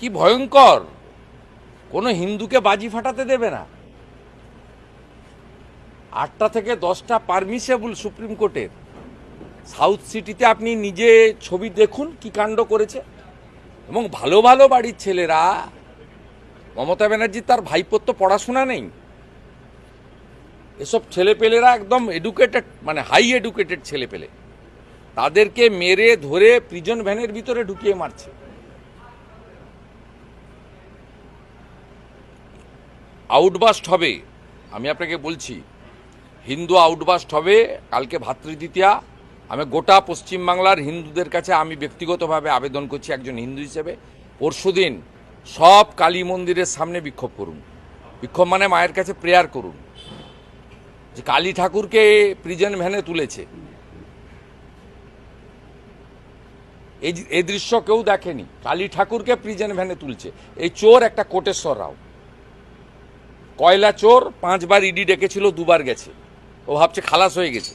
কি ভয়ঙ্কর? কোনো হিন্দুকে বাজি ফাটাতে দেবে না। আটটা থেকে দশটা পারমিসেবল সুপ্রিম কোর্টের। সাউথ সিটিতে আপনি নিজে ছবি দেখুন কি কাণ্ড করেছে। এবং ভালো ভালো বাড়ির ছেলেরা, মমতা ব্যানার্জি তার ভাইপোর তো পড়াশোনা নেই। এসব ছেলেপেলেরা একদম এডুকেটেড মানে হাই এডুকেটেড ছেলেপেলে। তাদেরকে মেরে ধরে প্রিজন ভ্যানের ভিতরে ঢুকিয়ে মারছে। আউটবাস্ট হবে। আমি আপনাকে বলছি, হিন্দু আউটবাস্ট হবে, কালকে ভাতৃদ্বিতীয়া। আমি গোটা পশ্চিমবাংলার হিন্দুদের কাছে আমি ব্যক্তিগতভাবে আবেদন করছি একজন হিন্দু হিসেবে। পরশুদিন সব কালী মন্দিরের সামনে বিক্ষোভ করুন। বিক্ষোভ মানে মায়ের কাছে প্রেয়ার করুন। যে কালী ঠাকুরকে প্রিজন ভ্যানে তুলেছে। এই দৃশ্য কেউ দেখেনি। কালী ঠাকুরকে প্রিজন ভ্যানে তুলছে। এই চোর একটা কোটেশ্বর রাও। কয়লা চোর পাঁচবার ইডি ডেকেছিল দুবার গেছে। ও ভাবছে খালাস হয়ে গেছে।